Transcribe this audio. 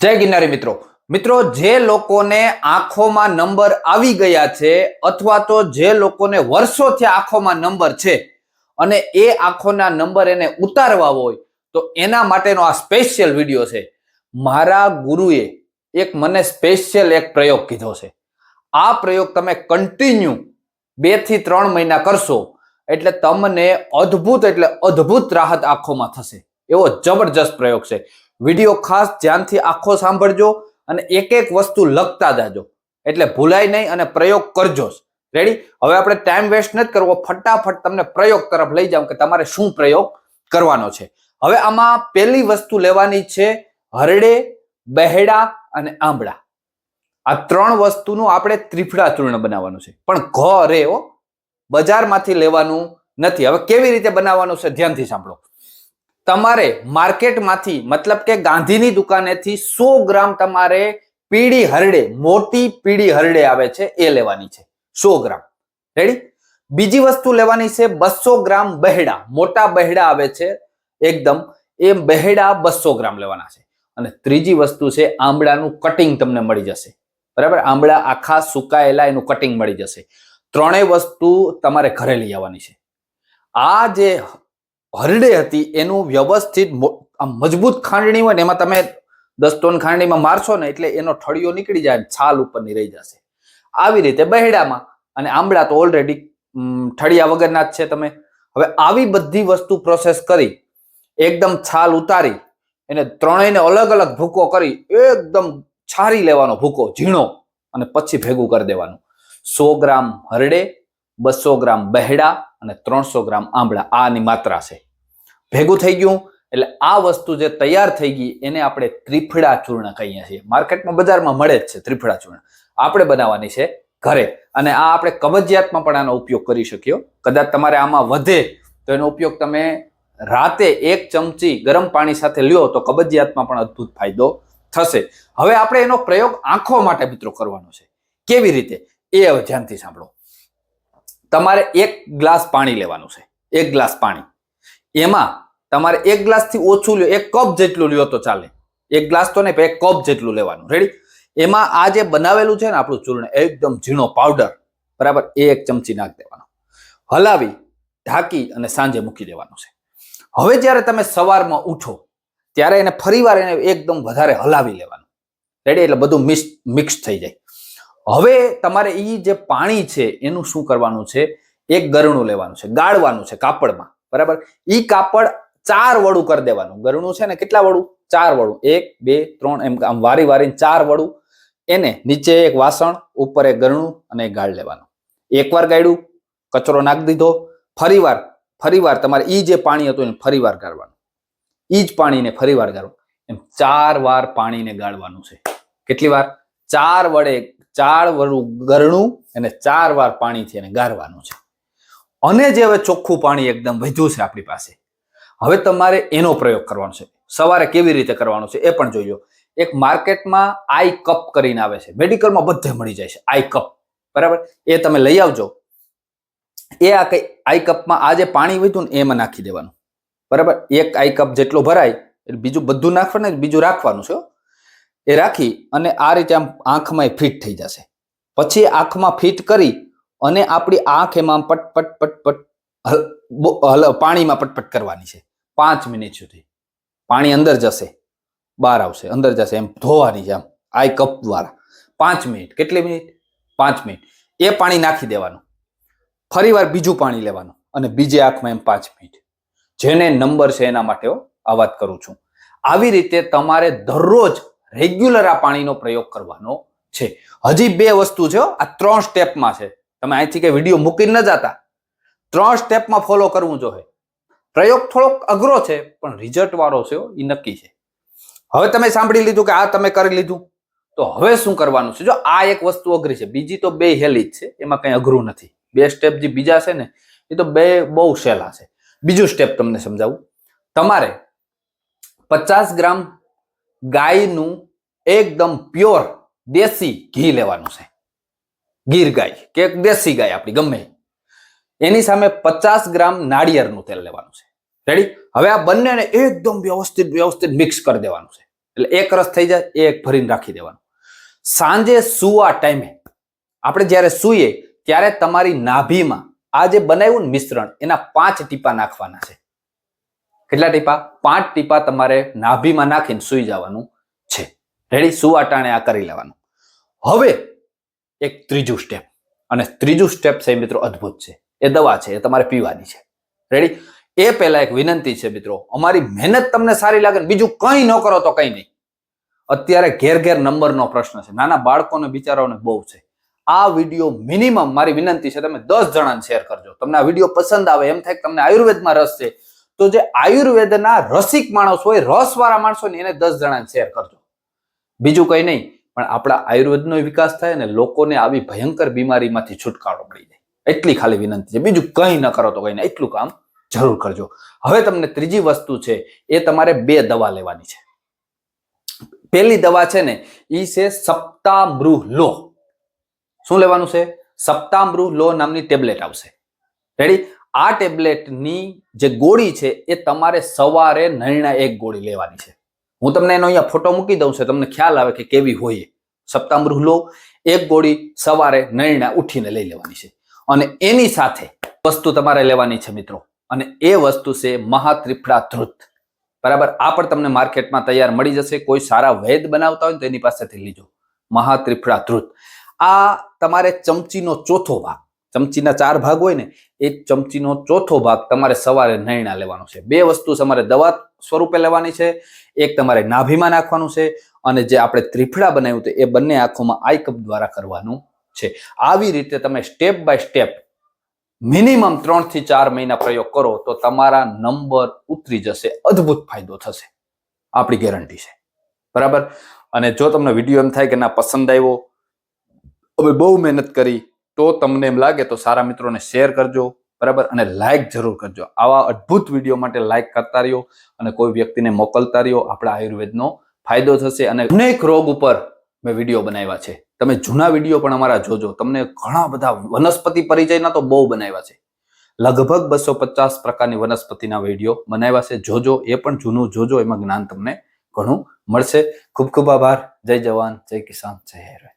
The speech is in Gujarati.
જય ગિરનારી મિત્રો. મિત્રો, જે લોકોને આંખોમાં નંબર આવી ગયા છે અથવા તો જે લોકોને વર્ષોથી આંખોમાં નંબર છે અને એ આંખોના નંબર એને ઉતારવા હોય, તો એના માટેનો આ સ્પેશિયલ વીડિયો છે. મારા ગુરુએ એક મને સ્પેશિયલ એક પ્રયોગ કીધો છે. આ પ્રયોગ તમે કન્ટિન્યુ બેથી ત્રણ મહિના કરશો, એટલે તમને અદ્ભુત એટલે અદ્ભુત રાહત આંખોમાં થશે. એવો જબરજસ્ત પ્રયોગ છે. વીડિયો ખાસ ધ્યાનથી આખો સાંભળજો અને એક એક વસ્તુ લખતા જાજો. એટલે ભૂલાય નહીં અને પ્રયોગ કરજો રેડી હવે આપણે ટાઈમ વેસ્ટ નથી કરવો. ફટાફટ તમને પ્રયોગ તરફ લઈ જાઉં કે તમારે શું પ્રયોગ કરવાનો છે. હવે આમાં પહેલી વસ્તુ લેવાની છે હરડે, બહેડા અને આંબળા. આ ત્રણ વસ્તુનું આપણે ત્રિફળા ચૂર્ણ બનાવવાનું છે. પણ ઘરે રે બજારમાંથી લેવાનું નથી. હવે કેવી રીતે બનાવવાનું છે? ધ્યાનથી સાંભળો. તમારે માર્કેટમાંથી, મતલબ કે ગાંધીની દુકાનેથી સો ગ્રામ તમારે પીળી હરડે, મોટી પીળી હરડે આવે છે, એ લેવાની છે. સો ગ્રામ. રેડી બીજી વસ્તુ લેવાની છે બસો ગ્રામ બહેડા. મોટા બહેડા આવે છે, એકદમ. એ બહેડા બસો ગ્રામ લેવાના છે. અને ત્રીજી વસ્તુ છે આંબળાનું કટિંગ તમને મળી જશે. બરાબર? આંબળા આખા સુકાયેલા એનું કટિંગ મળી જશે. ત્રણેય વસ્તુ તમારે ઘરે લઈ આવવાની છે. આ જે હરડે હતી, એનું વ્યવસ્થિત મજબૂત ખાંડણી હોય ને, એમાં તમે દસ ટોન ખાંડણીમાં મારશો ને, એટલે એનો ઠળિયો નીકળી જાય છાલ ઉપરની રહી જશે. આવી રીતે બહેડામાં, અને આંબળા તો ઓલરેડી ઠળિયા વગરના જ છે તમે. હવે આવી બધી વસ્તુ પ્રોસેસ કરી, એકદમ છાલ ઉતારી, એને ત્રણેયને અલગ અલગ ભૂકો કરી, એકદમ છારી લેવાનો ભૂકો, ઝીણો, અને પછી ભેગું કરી દેવાનું. સો ગ્રામ હરડે, બસો ગ્રામ બહેડા, અને ત્રણસો ગ્રામ આંબળા. આની માત્રા છે. ભેગું થઈ ગયું. એટલે આ વસ્તુ જે તૈયાર થઈ ગઈ, એને આપણે ત્રિફળા ચૂર્ણ કહીએ છીએ. માર્કેટમાં બજારમાં મળે જ છે ત્રિફળા ચૂર્ણ. આપણે બનાવવાની છે ઘરે. અને આ આપણે કબજિયાતમાં પણ આનો ઉપયોગ કરી શકીએ કદાચ તમારે આમાં વધે, તો એનો ઉપયોગ તમે રાતે એક ચમચી ગરમ પાણી સાથે લ્યો, તો કબજિયાતમાં પણ અદ્ભુત ફાયદો થશે. હવે આપણે એનો પ્રયોગ આંખો માટે, મિત્રો, કરવાનો છે. કેવી રીતે? એ હવે ધ્યાનથી સાંભળો. તમારે એક ગ્લાસ પાણી લેવાનું છે. એક ગ્લાસ પાણી. એમાં તમારે એક ગ્લાસથી ઓછું લ્યો, એક કપ જેટલું લ્યો તો ચાલે. એક ગ્લાસ તો નહીં એક કપ જેટલું લેવાનું. રેડી એમાં આ જે બનાવેલું છે ને આપણું ચૂર્ણ, એકદમ ઝીણો પાવડર બરાબર? એ એક ચમચી નાખી દેવાનો. હલાવી, ઢાંકી અને સાંજે મૂકી દેવાનું છે. હવે જ્યારે તમે સવારમાં ઉઠો, ત્યારે એને ફરીવાર એને એકદમ વધારે હલાવી લેવાનું. રેડી એટલે બધું મિક્સ મિક્સ થઈ જાય. હવે તમારે એ જે પાણી છે, એનું શું કરવાનું છે? એક ગરણું લેવાનું છે, ગાળવાનું છે કાપડમાં. બરાબર? એ કાપડ ચાર વડું કરી દેવાનું. ગરણું છે ને કેટલા વડું? ચાર વડું. એક, બે, ત્રણ, એમ આમ વારી વારીને ચાર વડું. એને નીચે એક વાસણ, ઉપર એક ગરણું અને એક ગાળ લેવાનું. એકવાર ગાળ્યું, કચરો નાખી દીધો. ફરીવાર ફરીવાર તમારે ઈ જે પાણી હતું એને ફરીવાર ગાળવાનું. ઈ જ પાણીને ફરીવાર ગાળવું એમ ચાર વાર પાણીને ગાળવાનું છે. કેટલી વાર? ચાર વડે, ચાર વડું ગરણું અને ચાર વાર પાણીથી એને ગાળવાનું છે. અને જે હવે ચોખ્ખું પાણી એકદમ વધ્યું છે આપણી પાસે હવે તમારે એનો પ્રયોગ કરવાનો છે. સવારે કેવી રીતે કરવાનો છે એ પણ જોયો એક માર્કેટમાં આઈ કપ કરીને આવે છે. મેડિકલમાં બધે મળી જાય છે. Eye cup. બરાબર? એ તમે લઈ આવજો. એ આ કઈ આઈ કપમાં આ જે પાણી વધ્યું ને એમાં નાખી દેવાનું. બરાબર? એક આઈ કપ જેટલો ભરાય, એટલે બીજું બધું નાખવાનું બીજું રાખવાનું છે એ રાખી અને આ રીતે આમ આંખમાં ફિટ થઈ જશે. પછી આંખમાં ફિટ કરી અને આપણી આંખ એમાં પટ પટ પટ પટ પાણીમાં પટપટ કરવાની છે. પાંચ મિનિટ સુધી. પાણી અંદર જશે. બહાર આવશે. અંદર જશે એમ ધોવાની છે આમ. આઈ કપ દ્વારા. પાંચ મિનિટ. કેટલી મિનિટ? પાંચ મિનિટ. એ પાણી નાખી દેવાનું. ફરીવાર બીજું પાણી લેવાનું અને બીજે આંખમાં એમ પાંચ મિનિટ. જેને નંબર છે એના માટે આ વાત કરું છું. આવી રીતે તમારે દરરોજ રેગ્યુલર આ પાણીનો પ્રયોગ કરવાનો છે. હજી બે વસ્તુ છે આ ત્રણ સ્ટેપમાં છે. તમે અહીંથી કે વીડિયો મૂકી ન જતા. ત્રણ સ્ટેપમાં ફોલો કરવું જોઈએ. પ્રયોગ થોડોક અઘરો છે, પણ રિઝલ્ટ વાળો છે એ નક્કી છે. હવે તમે સાંભળી લીધું કે આ તમે કરી લીધું. તો હવે શું કરવાનું છે? જો આ એક વસ્તુ અઘરી છે, બીજી તો બે હેલી જ છે, એમાં કંઈ અઘરું નથી. બે સ્ટેપ જે બીજા છે ને, એ તો બે બહુ સહેલા છે. બીજું સ્ટેપ તમને સમજાવું. તમારે પચાસ ગ્રામ ગાયનું એકદમ પ્યોર દેશી ઘી લેવાનું છે. ગીર ગાય, કે દેશી ગાય આપણી, ગમે. એની સામે પચાસ ગ્રામ નાળિયેરનું તેલ લેવાનું છે. રેડી હવે આ બંનેને એકદમ વ્યવસ્થિત વ્યવસ્થિત મિક્સ કરી દેવાનું છે. એટલે એક રસ થઈ જાય, એ એક ભરીને રાખી દેવાનું. સાંજે સુવા ટાઈમે, આપણે જ્યારે સૂઈએ, ત્યારે તમારી નાભીમાં આ જે બનાવ્યું ને મિશ્રણ, એના પાંચ ટીપા નાખવાના છે. કેટલા ટીપા? પાંચ ટીપા તમારે નાભીમાં નાખીને સૂઈ જવાનું છે. રેડી સુવા ટાણે આ કરી લેવાનું. હવે એક ત્રીજું સ્ટેપ અને ત્રીજું સ્ટેપ છે મિત્રો, અદ્ભુત છે. એ દવા છે, એ તમારે પીવાની છે. રેડી એ પહેલા એક વિનંતી છે મિત્રો, અમારી મહેનત તમને સારી લાગે બીજું કંઈ ન કરો તો કંઈ નહીં. અત્યારે ઘેર ઘેર નંબરનો પ્રશ્ન છે, નાના બાળકોને બિચારાઓને બહુ છે. આ વીડિયો મિનિમમ મારી વિનંતી છે, તમે દસ જણાને શેર કરજો. તમને આ વીડિયો પસંદ આવે, એમ થાય કે તમને આયુર્વેદમાં રસ છે, તો જે આયુર્વેદના રસિક માણસ હોય, રસવાળા માણસો ને, એને દસ જણાને શેર કરજો. બીજું કંઈ નહીં, પણ આપણા આયુર્વેદનો વિકાસ થાય અને લોકોને આવી ભયંકર બીમારીમાંથી છુટકારો મળી જાય. એટલી ખાલી વિનંતી છે. બીજું કંઈ ન કરો તો કંઈ નહીં એટલું કામ જરૂર કરજો. હવે તમને ત્રીજી વસ્તુ છે, એ તમારે બે દવા લેવાની છે. પહેલી દવા છે ને એ છે સપ્તામૃહ લો. શું લેવાનું છે? સપ્તામૃહ લો નામની ટેબ્લેટ આવશે. રેડી આ ટેબ્લેટની જે ગોળી છે, એ તમારે સવારે નરણા એક ગોળી લેવાની છે. હું તમને એનો અહીંયા ફોટો મૂકી દઉં છું, તમને ખ્યાલ આવે કે કેવી હોય. સપ્તામૃહ લો, એક ગોળી સવારે નરણા ઉઠીને લઈ લેવાની છે. અને એની સાથે વસ્તુ તમારે લેવાની છે મિત્રો. અને એ વસ્તુ છે મહાત્રિફળા ધ્રુત. બરાબર? આ પણ તમને માર્કેટમાં તૈયાર મળી જશે. કોઈ સારા વૈદ બનાવતા હોય તો એની પાસેથી લીજો. મહાત્રિફળા ધ્રુત. આ તમારે ચમચીનો ચોથો ભાગ. ચમચીના ચાર ભાગ હોય ને, એ ચમચીનો ચોથો ભાગ તમારે સવારે નૈણા લેવાનો છે. બે વસ્તુ તમારે દવા સ્વરૂપે લેવાની છે. એક તમારે નાભીમાં નાખવાનું છે. અને જે આપણે ત્રિફળા બનાવ્યું હતું એ બંને આંખોમાં આઈ કપ દ્વારા કરવાનું છે. આવી રીતે તમે સ્ટેપ બાય સ્ટેપ મિનિમમ ત્રણથી ચાર મહિના પ્રયોગ કરો તો તમારા નંબર ઉતરી જશે. અદ્ભુત ફાયદો થશે. આપણી ગેરંટી છે. બરાબર? અને જો તમને વીડિયો એમ થાય કે ના પસંદ આવ્યો, હવે બહુ મહેનત કરી, તો તમને એમ લાગે તો સારા મિત્રોને શેર કરજો. બરાબર? અને લાઇક જરૂર કરજો. આવા અદ્ભુત વીડિયો માટે લાઇક કરતા રહ્યો અને કોઈ વ્યક્તિને મોકલતા રહ્યો, આપણા આયુર્વેદનો ફાયદો થશે અને અનેક રોગ ઉપર મેં વીડિયો બનાવ્યા છે. તમે જૂના વીડિયો પણ અમારા જોજો. તમને ઘણા બધા વનસ્પતિ પરિચયના તો બહુ બનાવ્યા છે. લગભગ બસો પચાસ પ્રકારની વનસ્પતિના વીડિયો બનાવ્યા છે. જોજો, એ પણ જૂનું જોજો. એમાં જ્ઞાન તમને ઘણું મળશે. ખૂબ ખૂબ આભાર. જય જવાન. જય કિસાન. જય હેરવે